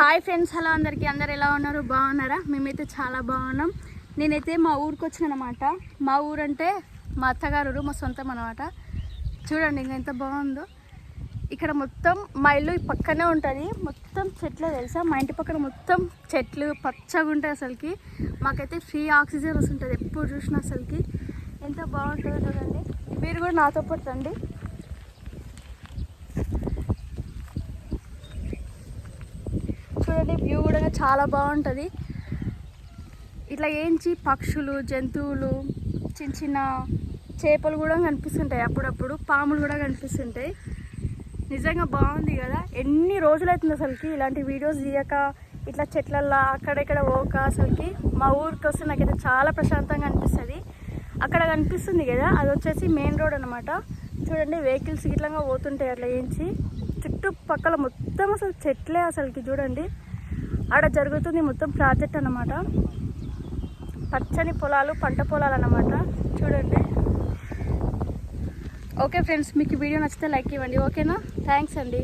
Hi friends hello అందరికీ. అందరు ఎలా ఉన్నారు? బాగున్నారా? మేమైతే చాలా బాగున్నాం. నేనైతే మా ఊరికి వచ్చినానమాట. మా ఊరు అంటే మా అత్తగారు మా సొంతం అనమాట చూడండి ఇంకా ఎంత బాగుందో. ఇక్కడ మొత్తం మా ఇల్లు పక్కనే ఉంటుంది. మొత్తం చెట్లే తెలుసా? మా ఇంటి పక్కన మొత్తం చెట్లు పచ్చగా ఉంటాయి అసలుకి. మాకైతే ఫ్రీ ఆక్సిజన్ వస్తుంటుంది ఎప్పుడు చూసినా అసలుకి. ఎంత బాగుంటుందో చూడండి. మీరు కూడా నాతో పాటు చూడండి వ్యూ కూడా చాలా బాగుంటుంది. ఇట్లా ఏంచి పక్షులు జంతువులు చిన్న చిన్న చేపలు కూడా కనిపిస్తుంటాయి అప్పుడప్పుడు పాములు కూడా కనిపిస్తుంటాయి. నిజంగా బాగుంది కదా. ఎన్ని రోజులు అవుతుంది అసలుకి ఇలాంటి వీడియోస్ తీయక ఇట్లా చెట్లల్లో అక్కడెక్కడ పోక అసలుకి? మా ఊరికి వస్తే నాకైతే చాలా ప్రశాంతంగా అనిపిస్తుంది. అక్కడ కనిపిస్తుంది కదా అది వచ్చేసి మెయిన్ రోడ్ అనమాట చూడండి వెహికల్స్ గిట్లంగా పోతుంటాయి అట్లా ఏంచి చుట్టుపక్కల మొత్తం అసలు చెట్లే అసలుకి చూడండి. ఆడ జరుగుతుంది మొత్తం ప్రాజెక్ట్ అన్నమాట. పచ్చని పొలాలు పంట పొలాలు అన్నమాట. చూడండి. ఓకే ఫ్రెండ్స్ మీకు వీడియో నచ్చితే లైక్ ఇవ్వండి ఓకేనా? థ్యాంక్స్ అండి.